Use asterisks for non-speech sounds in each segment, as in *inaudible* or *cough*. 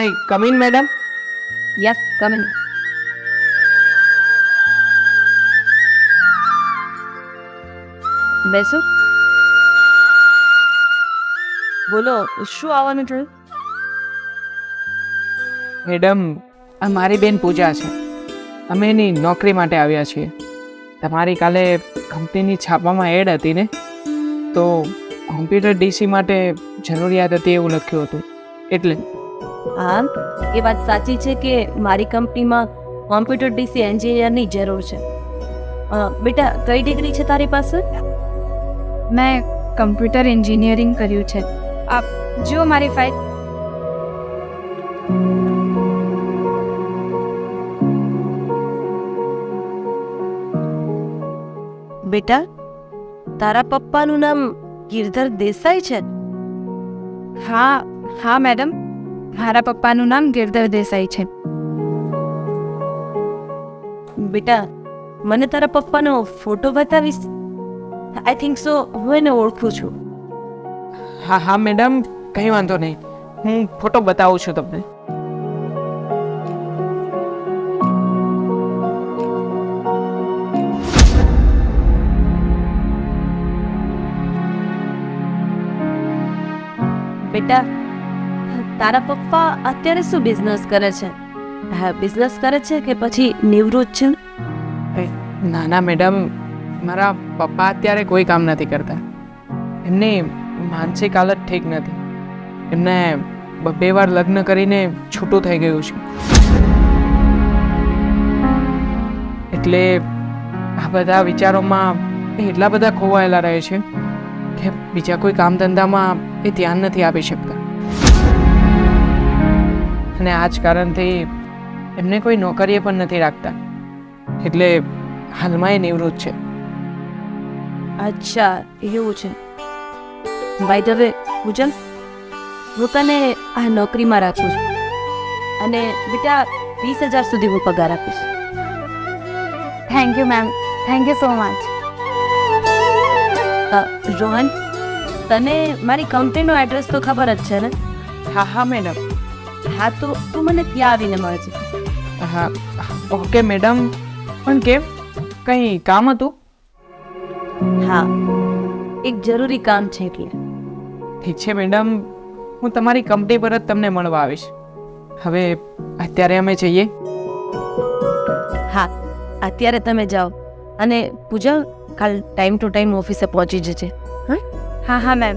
May come in, madam? Yes, come in. બેસો. બોલો શું આવવાનું થયું? મેડમ આ મારી બેન પૂજા છે. અમે એની નોકરી માટે આવ્યા છીએ. તમારી કાલે કંપનીની છાપામાં એડ હતી ને? તો કોમ્પ્યુટર ડીસી માટે જરૂરિયાત હતી એવું લખ્યું હતું. એટલે હા એ વાત સાચી છે કે મારી કંપનીમાં કોમ્પ્યુટર ડીસી એન્જિનિયરની જરૂર છે. બેટા કઈ ડિગ્રી છે તારી પાસે? મેં કમ્પ્યુટર એન્જિનિયરિંગ કર્યું છે. આપ જુઓ મારી ફાઇલ. બેટા તારા પપ્પાનું નામ ગિરધર દેસાઈ છે? હા હા મેડમ. મારા પપ્પાનું નામ ગિરધર દેસાઈ છે. બેટા મને તારા પપ્પાનો ફોટો બતાવીશ? આઈ થિંક સો હું એને ઓળખું છું. હા હા મેડમ કંઈ વાંધો નહીં. હું ફોટો બતાવું છું તમને. બેટા તારા પપ્પા અત્યારે શું બિઝનેસ કરે છે? હા બિઝનેસ કરે છે કે પછી નિવૃત્ત છે? નાના મેડમ મારા પપ્પા અત્યારે કોઈ કામ નથી કરતા. એમની માનસિક હાલત ઠીક નથી. એમને બ- વાર લગ્ન કરીને છૂટું થઈ ગયું છે. એટલે આ બધા વિચારોમાં એટલા બધા ખોવાયેલા રહે છે કે બીજા કોઈ કામ ધંધામાં એ ધ્યાન નથી આપી શકતા. અને આ જ કારણથી એમને કોઈ નોકરીએ પણ નથી રાખતા. એટલે હાલમાં એ નિવૃત્ત છે. અચ્છા એવું છે. બાય ધ વે પૂજન હું તને આ નોકરીમાં રાખું છું. અને બેટા વીસ હજાર સુધી હું પગાર આપીશ. Thank you ma'am thank you so much uh, Rohan તને મારી કંપનીનો એડ્રેસ તો ખબર જ છે ને? હા હા મેડમ હા તો તું મને ત્યાં આવીને મળજે. હા ઓકે મેડમ. પણ કેમ? કંઈ કામ હતું? હા એક જરૂરી કામ છે એટલે. ઠીક છે મેડમ. હું તમારી કંપની પર જ તમને મળવા આવીશ. હવે અત્યારે અમે જઈએ. હા અત્યારે તમે જાઓ. અને પૂજા કાલ ટાઈમ ટુ ટાઈમ ઓફિસે પહોંચી જજે. હા હા મેમ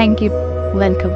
થેન્ક યુ વેલકમ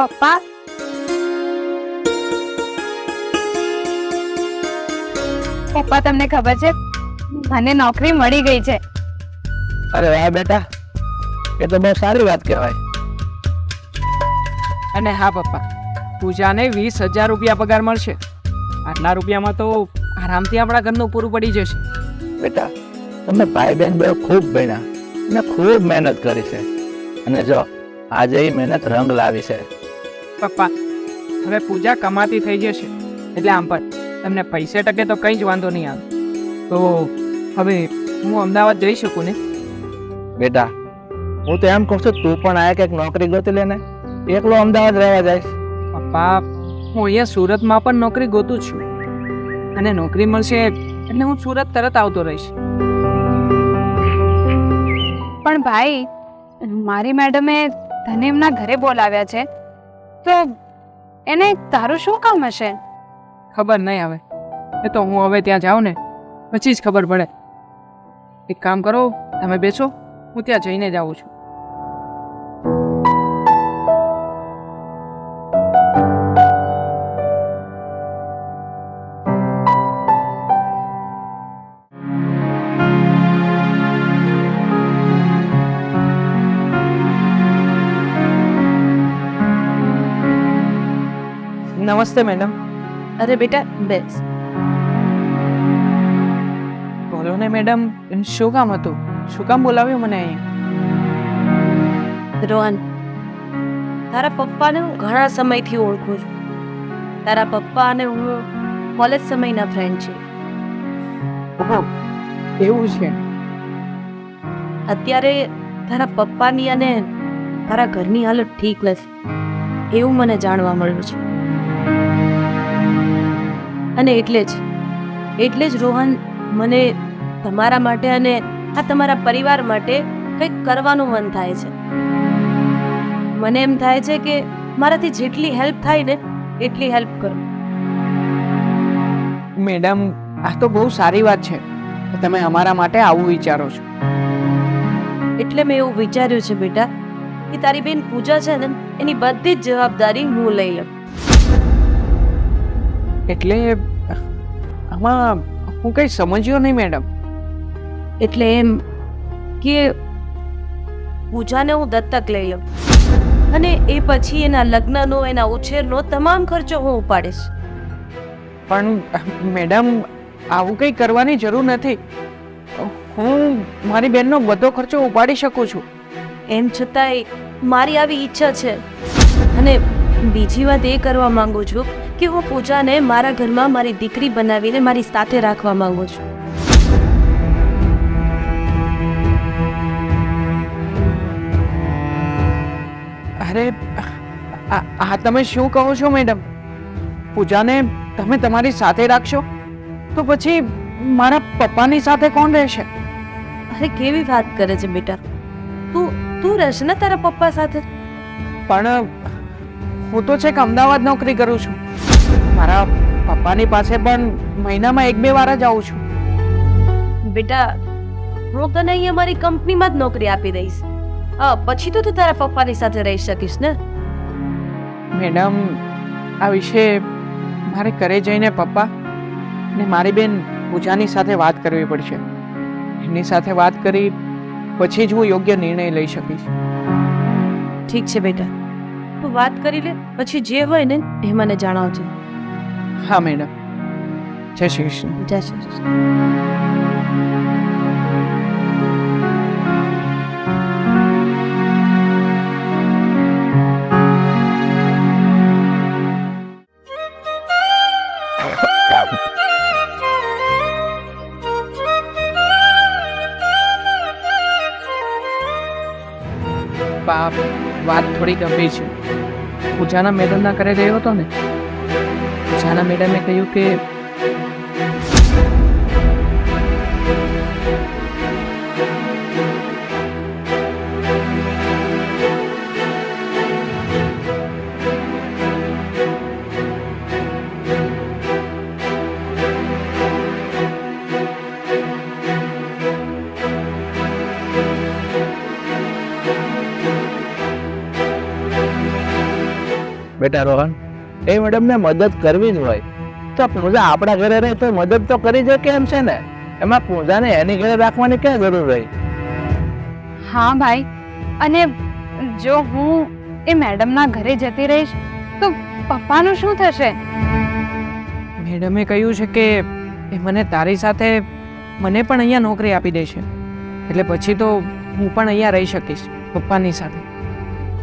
પપ્પા પપ્પા તમને ખબર છે? મને નોકરી મળી ગઈ છે. અરે વાહ બેટા એ તો બહુ સારી વાત કહેવાય. અને હા પપ્પા પૂજાને વીસ હજાર રૂપિયા પગાર મળશે. આટલા રૂપિયામાં તો આરામથી આપણા ઘરનું પૂરું પડી જશે. બેટા તમે ભાઈ બહેન બે ખૂબ ભણ્યા અને ખૂબ મહેનત કરી છે. અને જો આજે મહેનત રંગ લાવી છે. પપ્પા હવે પૂજા કમાતી થઈ જશે. એટલે આમ પણ તમને પૈસે ટકે તો કંઈ જ વાંધો નહીં આવે. તો હવે હું અમદાવાદ જઈ શકું ને? બેટા હું તો એમ કહું છું તું પણ આ કંઈક નોકરી ગોતી લે ને. એકલો અમદાવાદ રહેવા જઈશ પપ્પા હું અહીંયા સુરતમાં પણ નોકરી ગોતું છું. અને નોકરી મળશે એટલે હું સુરત તરત આવતો રહીશ. પણ ભાઈ મારી મેડમે તને એમના ઘરે બોલાવ્યા છે. તો એને તારું શું કામ હશે? ખબર નહીં આવે એ તો હું હવે ત્યાં જાઉં ને, પછી જ ખબર પડે. એક કામ કરો, તમે બેસો, હું ત્યાં જઈને જ આવું છું. નમસ્તે મેડમ અરે બેટા બેસ બોલો ને મેડમ શું કામ હતું શું કામ બોલાવ્યું મને અહીં રોહન તારા પપ્પાને હું ઘણા સમયથી ઓળખું છું તારા પપ્પા અને હું કોલેજ સમયના ફ્રેન્ડ છે ઓહો એવું છે અત્યારે તારા પપ્પાની અને તારા ઘરની હાલત ઠીક નથી એવું મને જાણવા મળ્યું છે અને એટલે જ. એટલે જ રોહન મને તમારા માટે અને આ તમારા પરિવાર માટે કંઈક કરવાનું મન થાય છે. મને એમ થાય છે કે મારાથી જેટલી હેલ્પ થાય ને એટલી હેલ્પ કરો. મેડમ આ તો બહુ સારી વાત છે. કે તમે અમારા માટે આવું વિચારો છો. એટલે મેં એવું વિચાર્યું છે બેટા કે તારી બેન પૂજા છે ને એની બધી જ જવાબદારી હું લઈ લઉં. એટલે આમાં હું કંઈ સમજ્યો નહીં મેડમ. એટલે એમ કે પૂજાને હું દત્તક લઈ લઉં. અને એ પછી એના લગ્નનો એના ઉછેરનો તમામ ખર્ચો હું ઉપાડીશ. પણ મેડમ આવું કંઈ કરવાની જરૂર નથી. હું મારી બેનનો બધો ખર્ચો ઉપાડી શકું છું. એમ છતાંય મારી આવી ઈચ્છા છે. અને બીજી વાત એ કરવા માંગુ છું કે હું પૂજાને મારા ઘરમાં મારી દીકરી બનાવીને મારી સાથે રાખવા માંગુ છું. અરે આ તમે શું કહો છો મેડમ? પૂજાને તમે તમારી સાથે રાખશો? તો પછી મારા પપ્પાની સાથે કોણ રહેશે? અરે કેવી વાત કરે છે બેટા. તું તું રહેશે ને તારા પપ્પા સાથે? પણ હું તો છેક અમદાવાદ નોકરી કરું છું. મારા પપ્પાની પાસે પણ મહિનામાં એક બે વાર જ આવું છું. બેટા હું તને અહીં અમારી કંપનીમાં જ નોકરી આપી દઈશ. હા પછી તો તું તારા પપ્પાની સાથે રહી શકીશ ને? મેડમ આ વિશે મારે ઘરે જઈને પપ્પા ને મારી બેન પૂજાની સાથે વાત કરવી પડશે. એમની સાથે વાત કરી પછી જ હું યોગ્ય નિર્ણય લઈ શકીશ. ઠીક છે બેટા. તું વાત કરી લે પછી જે હોય ને એ મને જણાવજે. હા મેડમ. જય શ્રી કૃષ્ણ. જય શ્રી કૃષ્ણ. બાપ વાત થોડી ગંભીર છે. પૂજાના મેદાનના ઘરે ગયો હતો ને? પૂજાના મેડમે કહ્યું કે બેટા રોહન એ મેડમને મદદ કરવી જ હોય. તો પૂજા આપણા ઘરે રહે તો મદદ તો કરી છે કેમ છે ને? એમાં પૂજાને એની ઘરે રાખવાની ક્યાં જરૂર રહી હા ભાઈ અને જો હું એ મેડમના ઘરે જતી રહીશ તો પપ્પાનું શું થશે? મેડમે કહ્યું છે કે એ મને તારી સાથે મને પણ અહીંયા નોકરી આપી દેશે એટલે પછી તો હું પણ અહીંયા રહી શકીશ પપ્પાની સાથે.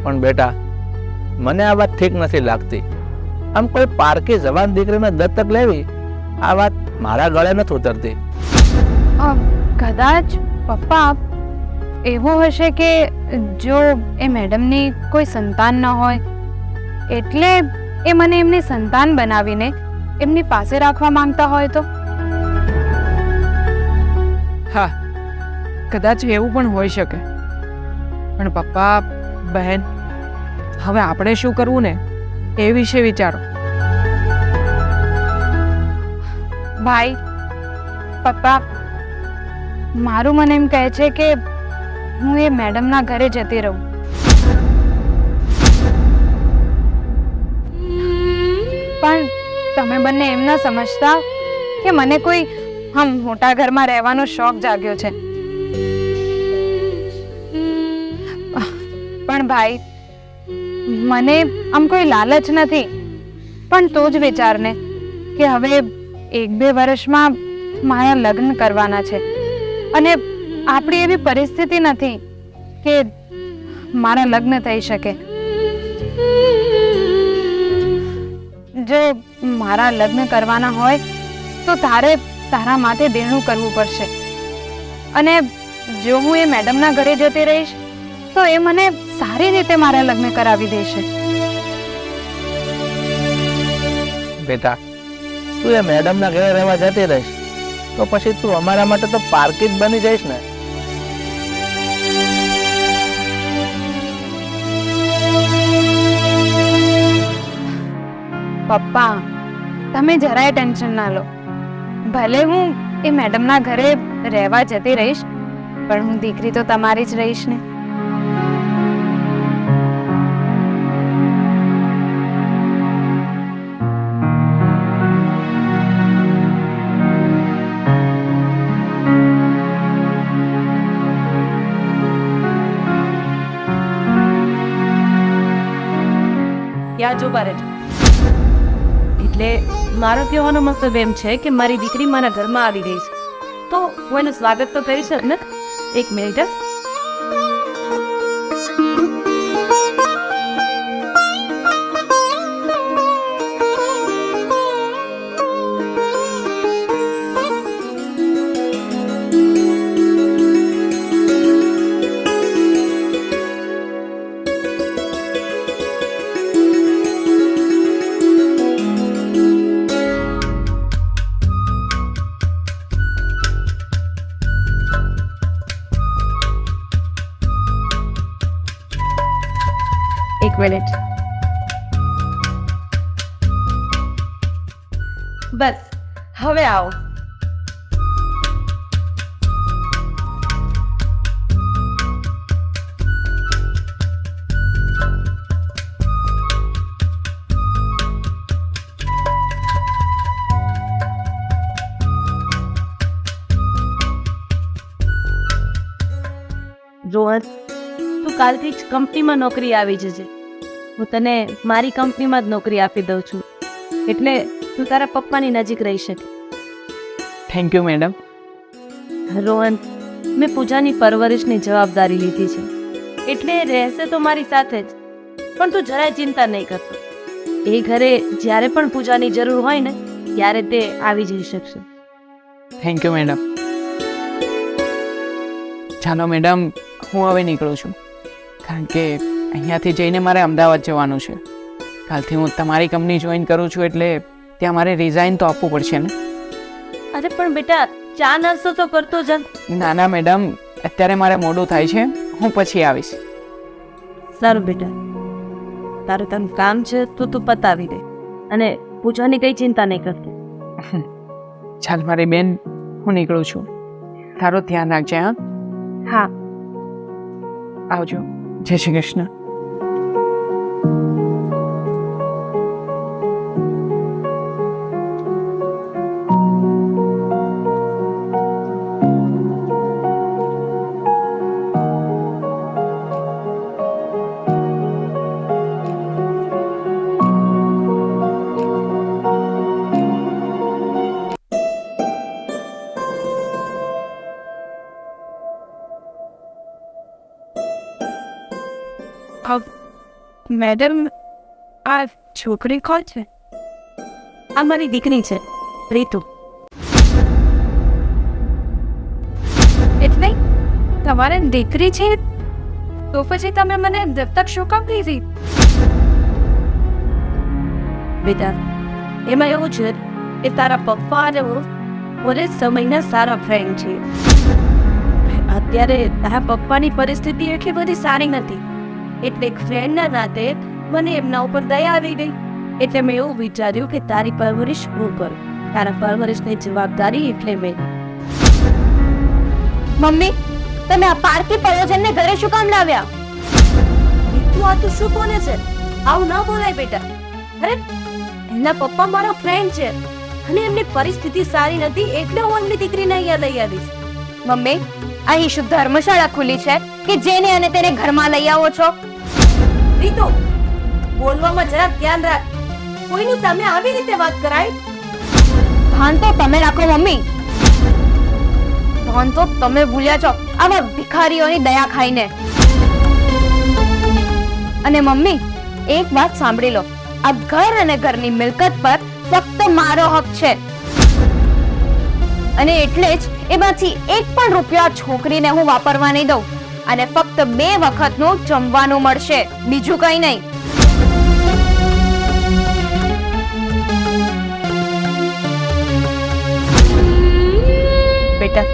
પણ બેટા મને આ વાત ઠીક નથી લાગતી. આમ કોઈ પાર્કે જવાન દીકરીને દત્તક લેવી આ વાત મારા ગળે નથી ઉતરતી. કદાચ પપ્પા એવું હશે કે જો એ મેડમની કોઈ સંતાન ન હોય એટલે એ મને એમની સંતાન બનાવીને એમની પાસે રાખવા માંગતા હોય તો? હા કદાચ એવું પણ હોઈ શકે. પણ પપ્પા બહેન હવે આપણે શું કરવું ને? એ વિશે વિચારો. ભાઈ, પપ્પા, મારું મને એમ કહે છે કે હું એ મેડમના ઘરે જતી રહું. પણ તમે બંને એમ ન સમજતા કે મને કોઈ આમ મોટા ઘરમાં રહેવાનો શોખ જાગ્યો છે. પણ ભાઈ મને આમ કોઈ લાલચ નથી. પણ તો જ વિચારને કે હવે એક બે વર્ષમાં મારા લગ્ન કરવાના છે. અને આપણી એવી પરિસ્થિતિ નથી કે મારા લગ્ન થઈ શકે. જો મારા લગ્ન કરવાના હોય, તો તારે તારા માથે દેણું કરવું પડશે. અને જો હું એ મેડમના ઘરે જતી રહીશ તો એ મને સારી રીતે મારા લગ્ન કરાવી દેશે. બેટા તું એ મેડમના ઘરે રહેવા જતી રહીશ. તો પછી તું અમારા માટે તો પાર્કિંગ જ બની જઈશ ને. પપ્પા તમે જરાય ટેન્શન ના લો. ભલે હું એ મેડમના ઘરે રહેવા જતી રહીશ પણ હું દીકરી તો તમારી જ રહીશ ને. ત્યાં જોવા બારે એટલે મારો કહેવાનો મતલબ એમ છે કે મારી દીકરી મારા ઘરમાં આવી ગઈ છે. તો હું એનું સ્વાગત તો કરી શકું ને? એક મિનિટ તું કાલથી જ કંપનીમાં નોકરી આવી જજે. હું તને મારી કંપનીમાં જ નોકરી આપી દઉં છું. એટલે તું તારા પપ્પાની નજીક રહી શકે. થેન્ક યુ મેડમ રોહન મેં પૂજાની પરવરિશની જવાબદારી લીધી છે. એટલે રહેશે તો મારી સાથે જ પણ તું જરાય ચિંતા નહીં કરતો. એ ઘરે જ્યારે પણ પૂજાની જરૂર હોય ને ત્યારે તે આવી જઈ શકશે. થેન્ક યુ મેડમ જાનો મેડમ હું હવે નીકળું છું. કારણ કે અહીંયાથી જઈને મારે અમદાવાદ જવાનું છે. કાલથી હું તમારી કંપની જોઈન કરું છું એટલે ત્યાં મારે રિઝાઇન તો આપવું પડશે ને? અરે પણ બેટા ચા નાસ્તો તો કરતો જ ના. ના મેડમ. અત્યારે મારે મોડું થાય છે. હું પછી આવીશ. સારું બેટા. તારું તારું કામ છે તો તું પતાવી દે. અને પૂજાની કઈ ચિંતા નહીં કરતી. *laughs* ચાલ મારી બેન હું નીકળું છું. તારું ધ્યાન રાખજે હા? હા. આવજો. જય શ્રી કૃષ્ણ મેડમ આ છોકરી કોણ છે આ મારી દીકરી છે રીતુ એટલે તમારે દીકરી છે તો પછી તમે મને દત્તક શું કામ દીધી બેટા એમાં એવું છે કે તારા પપ્પા અને હું મને સમયના સારા ફ્રેન્ડ છીએ અત્યારે તારા પપ્પાની પરિસ્થિતિ એટલી બધી સારી નથી એટલે એક ફ્રેન્ડના નાતે મને એમના ઉપર દયા આવી ગઈ. એટલે મેં એવું વિચાર્યું કે તારી પરવરિશ હું કરું. તારા પરવરિશની જવાબદારી એટલે મેં. મમ્મી, તમે આ પાર્ટી પ્રયોજનને ઘરે શું કામ લાવ્યા? તું આ તો શું બોલે છે? આવું ન બોલાય બેટા. અરે, એમના પપ્પા મારા ફ્રેન્ડ છે. અને એમની પરિસ્થિતિ સારી નથી એટલે હું એમની દીકરીને અહીંયા લઈ આવીશ. મમ્મી, અહીં શુદ્ધ ધર્મશાળા ખુલી છે કે જેને અને તેને ઘરમાં લઈ આવો છો? રીતુ બોલવામાં જરાક ધ્યાન રાખ. કોઈની સામે આવી રીતે વાત કરાય? ભાન તો તમે રાખો મમ્મી. ભાન તો તમે ભૂલ્યા છો. આવા ભિખારીઓની દયા ખાઈને. અને મમ્મી એક વાત સાંભળી લો. આ ઘર અને ઘરની મિલકત પર ફક્ત મારો હક છે. અને એટલે જ એમાંથી એક પણ રૂપિયા છોકરીને હું વાપરવા નહીં દઉં. અને ફક્ત બે વખતનું જમવાનું મળશે. બીજું કંઈ નહીં. બેટા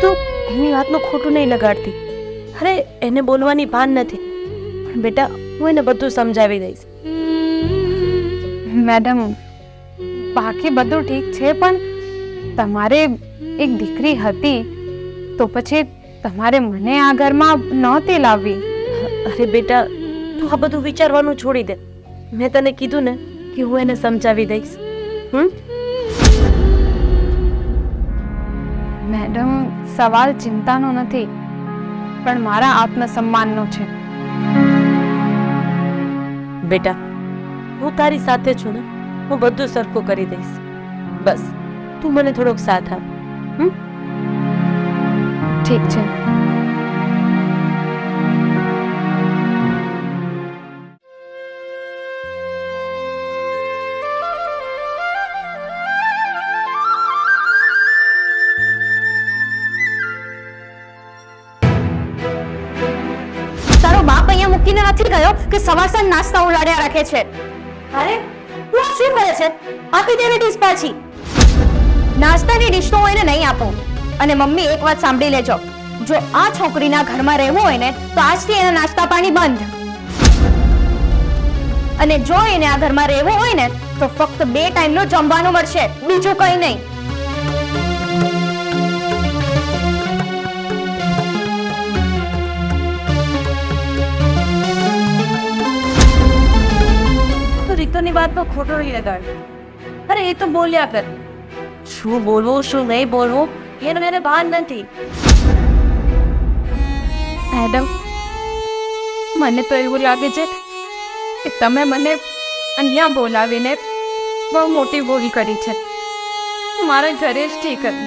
તું એની વાતનું ખોટું નહીં લગાડતી. અરે એને બોલવાની ભાન નથી. બેટા હું એને બધું સમજાવી દઈશ. મેડમ બાકી બધું ઠીક છે પણ તમારે એક દીકરી હતી તો પછી તમારે મને આ ઘરમાં નહોતી લાવવી. અરે બેટા તું આ બધું વિચારવાનું છોડી દે. મેં તને કીધું ને કે હું એને સમજાવી દઈશ. હમ? મેડમ સવાલ ચિંતાનો નથી પણ મારા આત્મસન્માનનો છે. બેટા હું તારી સાથે છું ને હું બધું સરખું કરી દઈશ. બસ તું મને થોડોક સાથ આપ. ઠીક છે. તારો બાપ અહીંયા મૂકીને નથી ગયો કે સવાર સાંજ નાસ્તા ઉલાડ્યા રાખે છે? અરે તું શું કરે છે? આપી દેવી ડીશ પાછી. નાસ્તાની ડીશ તો હું એને નહીં આપું. અને મમ્મી એક વાત સાંભળી લેજો. જો આ છોકરીના ઘરમાં રહેવું હોય ને, તો આજથી એના નાસ્તા પાણી બંધ. અને જો એને આ ઘરમાં રહેવું હોય ને, તો ફક્ત બે ટાઈમનું જમવાનું મળશે, બીજું કંઈ નહીં. તો રીતોની વાતમાં ખોટો નહીં અરે, એ તો બોલ્યા કર. શું બોલવું, શું નહીં બોલવું? એનું એને ભાન નથી મેડમ મને તો એવું લાગે છે કે તમે મને અહીંયા બોલાવીને બહુ મોટી ભૂલ કરી છે મારા ઘરે જ ઠીક હતું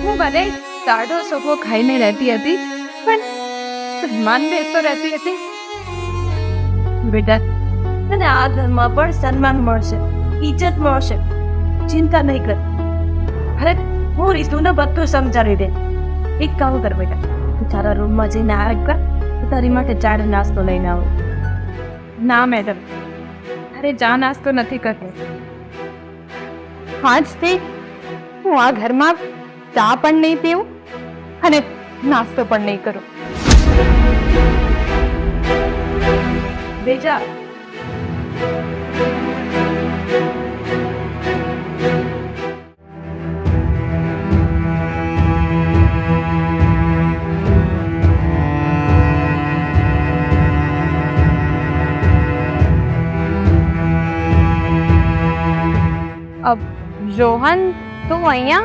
હું ભલે દાઢો સોફો ખાઈને રહેતી હતી પણ સન્માન તો રહેતી હતી બેટા તને આ ઘરમાં પણ સન્માન મળશે ઇજ્જત મળશે ચિંતા નહીં કર. અરે હું રીતુને બધું સમજાવી દે. એક કામ કર બેટા તું તારા રૂમમાં જઈને આવ કર હું તારી માટે ચાડ નાસ્તો લઈને આવું. ના મેડમ. અરે ચા નાસ્તો નથી કરતો. આજથી હું આ ઘરમાં ચા પણ નહીં પીવું અને નાસ્તો પણ નહીં કરું. બેજા રોહન તું અહીંયા?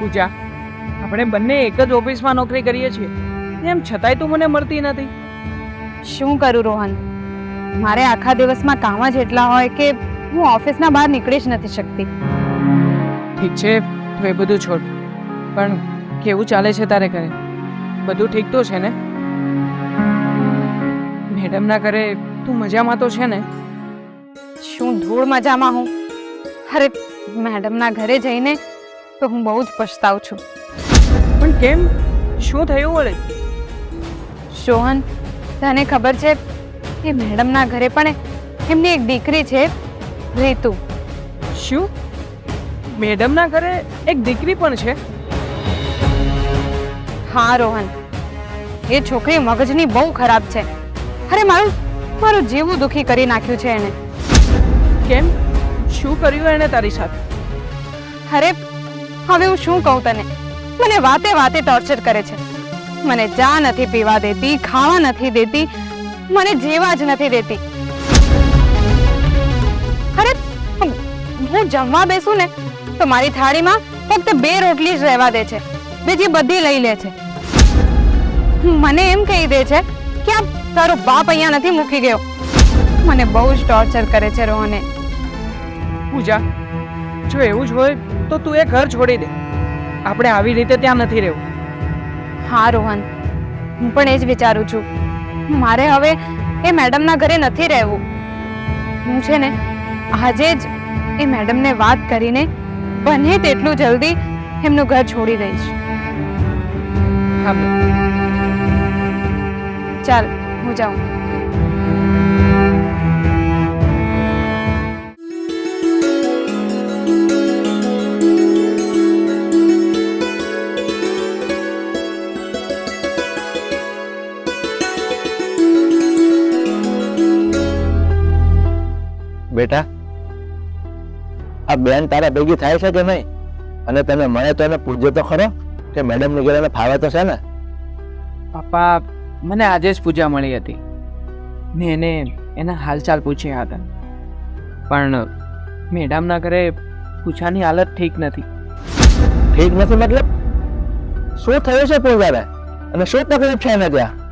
પૂજા આપણે બંને એક જ ઓફિસમાં નોકરી કરીએ છીએ. એમ છતાંય તું મને મળતી નથી. શું કરું રોહન? મારે આખા દિવસમાં કામ જ એટલા હોય કે હું ઓફિસના બહાર નીકળી જ નથી શકતી. ઠીક છે તો એ બધું છોડ. પણ કેવું ચાલે છે તારે ઘરે? બધું ઠીક તો છે ને? મેડમના ઘરે તું મજામાં તો છે ને? શું ધૂળ મજામાં હું? અરે મેડમના ઘરે જઈને તો હું બહુ જ પછતાવું છું. પણ કેમ? શું થયું વળે? સોહન તને ખબર છે કે મેડમના ઘરે પણ એમની એક દીકરી છે રીતુ. શું? મેડમના ઘરે એક દીકરી પણ છે? હા રોહન. એ છોકરી મગજની બહુ ખરાબ છે. અરે મારું મારું જીવું દુખી કરી નાખ્યું છે એને. કેમ? શું કર્યું એણે તારી સાથે? અરે, હવે હું શું કહું તને? મને વાતે વાતે ટોર્ચર કરે છે. મને ચા નથી પીવા દેતી, ખાવા નથી દેતી, મને જેવા જ નથી દેતી. અરે હું જમવા બેસું ને, તો મારી થાળીમાં ફક્ત બે રોટલી જ રહેવા દે છે. બીજી બધી લઈ લે છે. મને એમ કહી દે છે કે આ તારો બાપ અહીંયા નથી મૂકી ગયો. મને બહુ જ ટોર્ચર કરે છે રોહને. પૂજા. જો એવું જ હોય તો તું એ ઘર છોડી દે. આપણે આવી રીતે ત્યાં નથી રહેવું. હા રોહન. હું પણ એ જ વિચારું છું. મારે હવે એ મેડમના ઘરે નથી રહેવું. હું છે ને આજે જ એ મેડમને વાત કરીને બને તેટલું જલ્દી એમનું ઘર છોડી દઈશ. ચાલ હું જાઉં. બેટા. આ બેન તારા ભેગી થાય છે કે નહીં? અને તમે મળે તો એને પૂછજો તો ખરો કે મેડમની ઘરે એને ફાવે તો છે ને? પપ્પા મને આજે જ પૂજા મળી હતી. મેં એને એના હાલચાલ પૂછ્યા હતા. પણ મેડમના ઘરે પૂછાની હાલત ઠીક નથી. ઠીક નથી મતલબ? શું થયું છે પૂજાને? અને શું તકલીફ છે એને ત્યાં?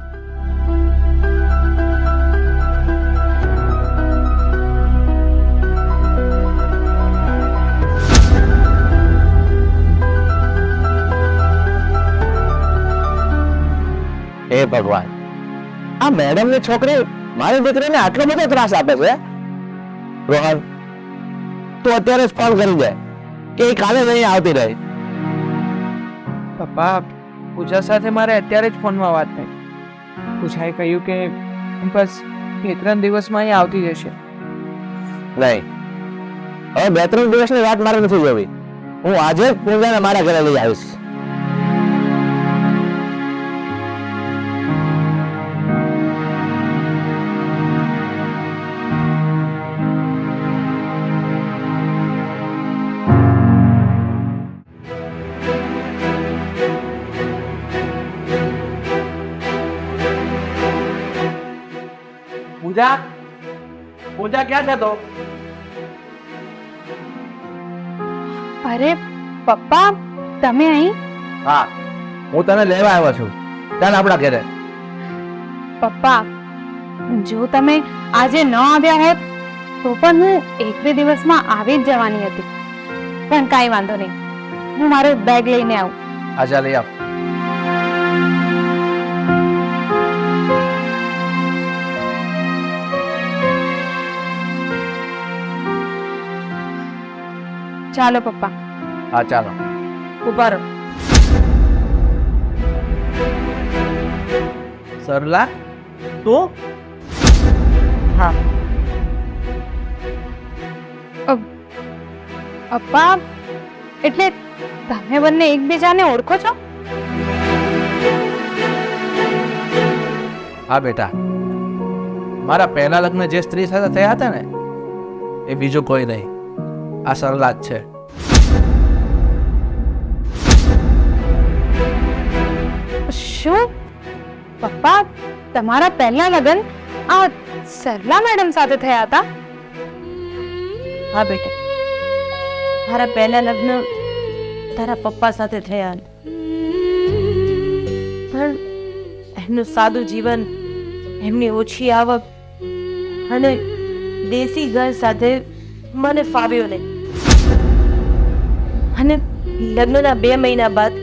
હે ભગવાન. આ મેડમની છોકરી મારી દીકરીને આટલો બધો ત્રાસ આપે છે? રોહન તું અત્યારે જ ફોન કરી દે કે એ કાલે નહીં આવતી રહી. પપ્પા પૂજા સાથે મારે અત્યારે જ ફોનમાં વાત થઈ. પૂજાએ કહ્યું કે બસ બે ત્રણ દિવસમાં અહીં આવતી જશે. નહીં. હવે બે ત્રણ દિવસની વાત મારે નથી જોવી. હું આજે જ પૂજાને મારા ઘરે લઈ આવીશ. પૂજા? પૂજા ક્યાં છે તો અરે પપ્પા તમે અહીં? હા હું તને લેવા આવ્યો છું. ચાલ આપણા ઘરે. પપ્પા જો તમે આજે ન આવ્યા હોત તો પણ હું એક બે દિવસમાં આવી જ જવાની હતી. પણ કાંઈ વાંધો નહીં. હું મારો બેગ લઈને આવું. આજા લઈ આવ. ચાલો પપ્પા. હા ચાલો. ઊભા રહો. સરલા તું? હા. પપ્પા એટલે તમે બંને એકબીજાને ઓળખો છો? હા બેટા. મારા પહેલા લગ્ન જે સ્ત્રી સાથે થયા હતા ને એ બીજું કોઈ નહીં. આ સરલા જ છે. શું? પપ્પા, તમારા પહેલા લગ્ન આ સરલા મેડમ સાથે થયા હતા? હા, બેટા. મારા પહેલા લગ્ન તારા પપ્પા સાથે થયા પણ એમનું સાદું જીવન, એમની ઓછી આવક અને દેશી ઘર સાથે મને ફાવ્યો નહીં. અને લગ્નના બે મહિના બાદ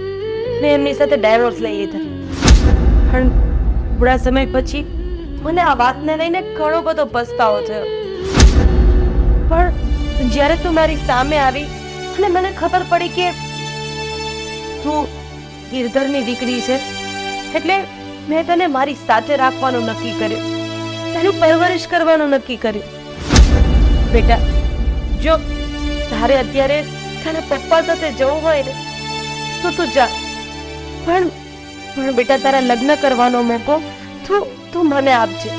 મેં એમની સાથે ડાયવોર્સ લઈ લીધા. પણ થોડા સમય પછી મને આ વાતને લઈને ઘણો બધો પસ્તાવો થયો. પણ જ્યારે તું મારી સામે આવી અને મને ખબર પડી કે તું ગિરધરની દીકરી છે, એટલે મેં તને મારી સાથે રાખવાનું નક્કી કર્યું. તારું પરવરિશ કરવાનું નક્કી કર્યું. બેટા, જો તારે અત્યારે તારા પપ્પા સાથે જવું હોય ને, તો તું જા. પણ પણ બેટા, તારા લગ્ન કરવાનો મોકો તું તું મને આપજે.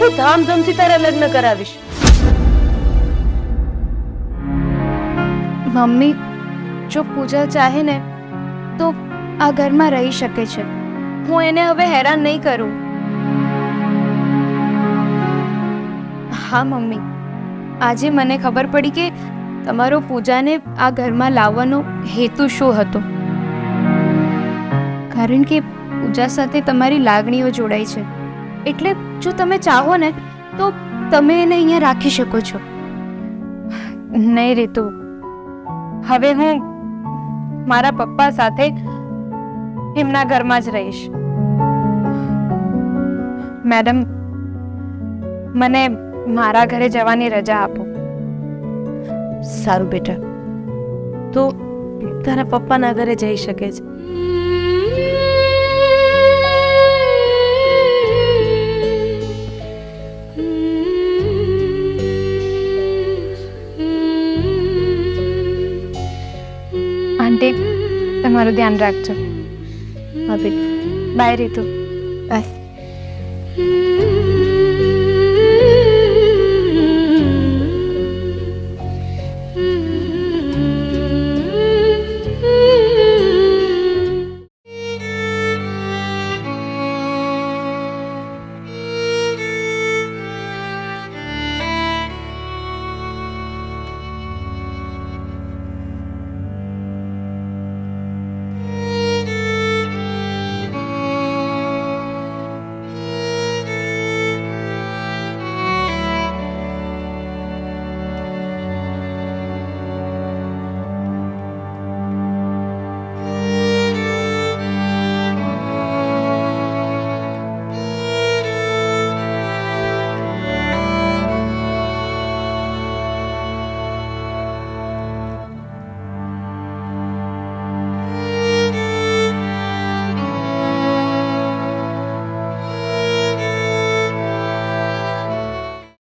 હું ધામધૂમથી તારા લગ્ન કરાવીશ. મમ્મી, જો પૂજા ચાહે ને, તો આ ઘરમાં રહી શકે છે. હું એને હવે હેરાન નહીં કરું. હા, મમ્મી. આજે મને ખબર પડી કે તમારો પૂજાને આ ઘરમાં લાવવાનો હેતુ શું હતો? કારણ કે પૂજા સાથે તમારી લાગણીઓ જોડાય છે. એટલે જો તમે ચાહો ને, તો તમે એને અહીંયા રાખી શકો છો. નહીં રીતુ. હવે હું મારા પપ્પા સાથે એમના ઘરમાં જ રહીશ. મેડમ, મને મારા ઘરે જવાની રજા આપો. સારું બેટા. તું તારા પપ્પાના ઘરે જઈ શકે છે. આંટી તમારું ધ્યાન રાખજો. હા બેટા બાય રીતુ.